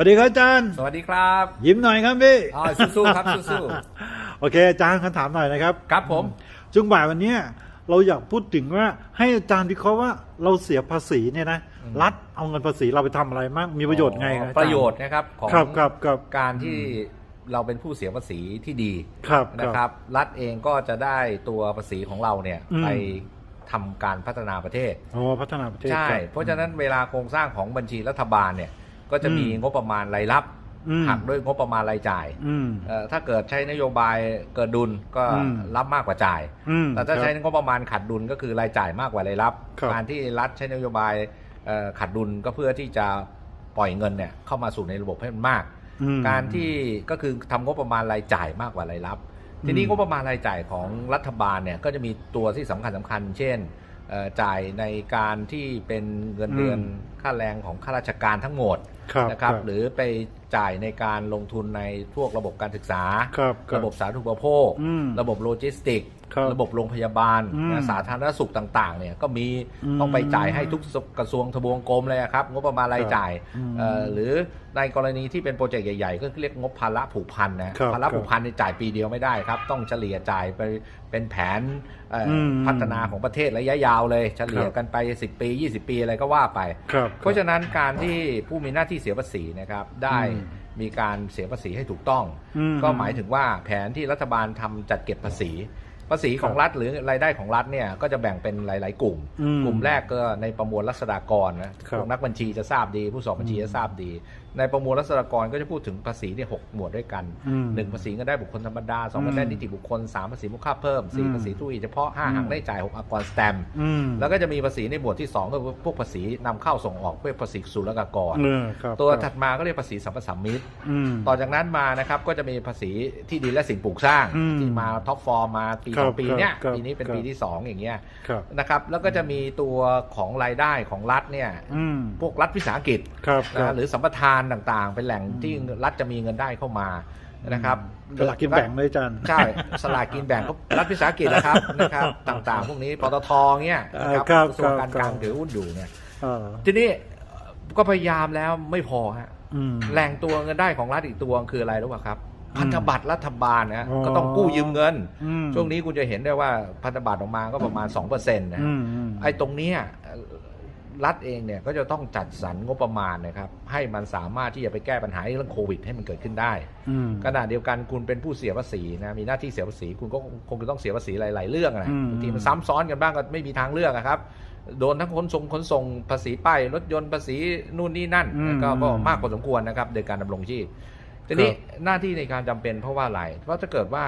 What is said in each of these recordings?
วัสดีครับอาจารย์ สวัสดีครับ ยิ้มหน่อยครับพี่อ๋อสู้ๆครับสู้โอเคอาจารย์คำถามหน่อยนะครับๆครับผมช่วงบ่ายวันเนี้ยเราอยากพูดถึงว่าให้อาจารย์วิเคราะห์ว่าเราเสียภาษีเนี่ยนะรัฐเอาเงินภาษีเราไปทำอะไรมากมีประโยชน์ไงคบอาจาประโยชน์นะครับของครับครับครับการที่เราเป็นผู้เสียภาษีที่ดีครับนะครับ รัฐเองก็จะได้ตัวภาษีของเราเนี่ยอืมไปทำการพัฒนาประเทศอ๋อพัฒนาประเทศใช่ครับเพราะฉะนั้นเวลาโครงสร้างของบัญชีรัฐบาลเนี่ย ก็จะมีอืมงบประมาณรายรับอืมหักด้วยงบประมาณรายจ่ายอืมเอ่อถ้าเกิดใช้นโยบายเกิดดุลก็อืมรับมากกว่าจ่ายอืมแต่ถ้าครับใช้งบประมาณขาดดุลก็คือรายจ่ายมากกว่ารายรับครับการที่รัฐใช้นโยบายเอ่อขาดดุลก็เพื่อที่จะปล่อยเงินเนี่ยเข้ามาสู่ในระบบให้มันมากอืมการที่ก็คือทำงบประมาณรายจ่ายมากกว่ารายรับ ทีนี้อืมงบประมาณรายจ่ายของรัฐบาลเนี่ยก็จะมีตัวที่สำคัญสำคัญ เช่นเอ่อจ่ายในการที่เป็นเงินเดือนอืมค่าแรงของข้าราชการทั้งหมดครับนะครับครับ หรือไปจ่ายในการลงทุนในพวกระบบการศึกษาครับครับระบบสาธารณูปโภคอืมระบบโลจิสติกครับระบบโรงพยาบาลอืมนะสาธารณสุขต่าง ๆ เนี่ยก็มีอืมต้องไปจ่ายให้ทุกกระทรวงทบวงกรมเลยอะครับ งบประมาณรายจ่ายอืมเอ่อหรือในกรณีที่เป็นโปรเจกต์ใหญ่ ๆ ก็เรียกงบภาระผูกพันนะครับภาระผูกพันในยจ่ายปีเดียวไม่ได้ครับ ต้องเฉลี่ยจ่ายไปเป็นแผนเอ่ออมพัฒนาของประเทศระยะยาวเลย เฉลี่ยครับกันไป 10 ปี 20 ปีอะไรก็ว่าไปครับเพราะฉะนั้นการที่ผู้มีหน้าที่เสียภาษีนะครับ ได้อืมมีการเสียภาษีให้ถูกต้องอืมก็หมายถึงว่าแผนที่รัฐบาลทำจัดเก็บภาษี ภาษีของครับรัฐหรือรายได้ของรัฐเนี่ยก็จะแบ่งเป็นหลาย ๆ กลุ่มอืมกลุ่มแรกก็ในประมวลรัษฎากรนะครับพวกนักบัญชีจะทราบดี ผู้สอบบัญชีจะทราบดี ในประมวลรัษฎากรก็จะพูดถึงภาษีเนี่ยหกหมวดด้วยกันอืมหนึ่งภาษีเงินได้บุคคลธรรมดาสองอืมภาษีได้นิติบุคคลสามภาษีมูลค่าเพิ่มสี่อืมภาษีทุจเฉพาะห้าอืมหักได้จ่ายหกอากรสแตมป์อืมแล้วก็จะมีภาษีในหมวดที่2ก็คือพวกภาษีนำเข้าส่งออกเพื่อภาษีศุลกากรเออครับตัวครับถัดมาก็เรียกภาษีสัมปทานมิตรอืมต่อจากนั้นมานะครับก็จะมีภาษีที่ดินและสิ่งปลูกสร้างอืมที่มาท็อปฟอร์มมาปีครัสบองปีเนี้ยครับปีนี้เป็นครับปีที่ 2 อย่างเงี้ยครับนะครับแล้วก็จะมีตัวของรายได้ของรัฐเนี่ยอืมพวกรัฐวิสาหกิจครับครันะบหรือสัมปทานต่างๆ เป็นแหล่งที่รัฐจะมีเงินได้เข้ามานะครับสลากกินแบ่งเลยอาจารย์ใช่สลากกินแบ่งก็รัฐวิสาหกิจนะครับนะครับ ต่างๆ พวกนี้ปตทเงี้ยนะครับครับกระทรวงการครับกลางถือหุ้นอยู่เนี่ยเออทีนี้เอ่อก็พยายามแล้วไม่พอฮะอืมแหล่งตัวเงินได้ของรัฐอีกตัวคืออะไรรู้ป่ะครับอืม พันธบัตรรัฐบาลนะฮะอ๋อก็ต้องกู้ยืมเงินอืมช่วงนี้คุณจะเห็นได้ว่าพันธบัตรออกมาก็ประมาณ2%นะอืฮะมอืมไอ้ตรงเนี้ยเอ่อรัฐเองเนี่ยก็จะต้องจัดสรรงบประมาณนะครับให้มันสามารถที่จะไปแก้ปัญหาเรื่องโควิด ให้มันเกิดขึ้นได้อืมขณะเดียวกันคุณเป็นผู้เสียภาษีนะมีหน้าที่เสียภาษี คุณก็คงจะต้องเสียภาษีหลาย ๆ เรื่องนะอืมบางทีมันซ้ำซ้อนกันบ้างก็ไม่มีทางเลือกอะครับโดนทั้งขนส่งขนส่งภาษีป้ายรถยนต์ภาษีนู่นนี่นั่นอืมก็ก็อืมมากพอสมควรนะครับโดยการดำรงชีพ ทีนี้หน้าที่ในการจำเป็นเพราะว่าอะไรเพราะถ้าเกิดว่า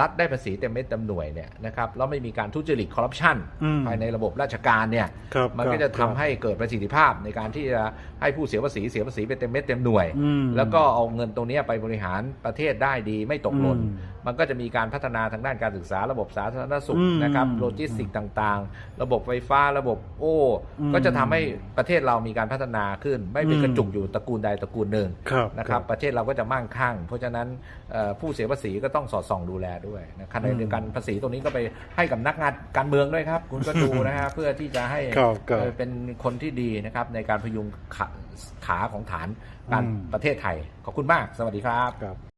รัฐได้ภาษีเต็มเม็ดเต็มหน่วยเนี่ยนะครับแล้วไม่มีการทุจริตคอร์รัปชันอืมภายในระบบราชการเนี่ยครับมันก็จะทำให้เกิดประสิทธิภาพในการที่จะให้ผู้เสียภาษีเสียภาษีไปเต็มเม็ดเต็มหน่วยอืมแล้วก็เอาเงินตรงเนี้ยไปบริหารประเทศได้ดีไม่ตกหล่นอืมมันก็จะมีการพัฒนาทางด้านการศึกษาระบบสาธารณสุขอืมนะครับอืมโลจิสติกส์ต่างๆ ระบบไฟฟ้าระบบโอ้อืมก็จะทำให้ประเทศเรามีการพัฒนาขึ้น ไม่เป็นอืมกระจุกอยู่ตระกูลใดตระกูลหนึ่งครับนะครับประเทศเราก็จะมั่งคั่ง เพราะฉะนั้นเอ่อผู้เสียภาษีก็ต้องสอดส่องดูแลด้วยนะขณะเดียวกันภาษีตรงนี้ก็ไปให้กับนักงานการเมืองด้วยครับ คุณก็ดูนะฮะเพื่อที่จะให้ครับครับเอ่อเป็นคนที่ดีนะครับ ในการพยุงขาขาของฐานการอืมประเทศไทย ขอบคุณมาก สวัสดีครับครับ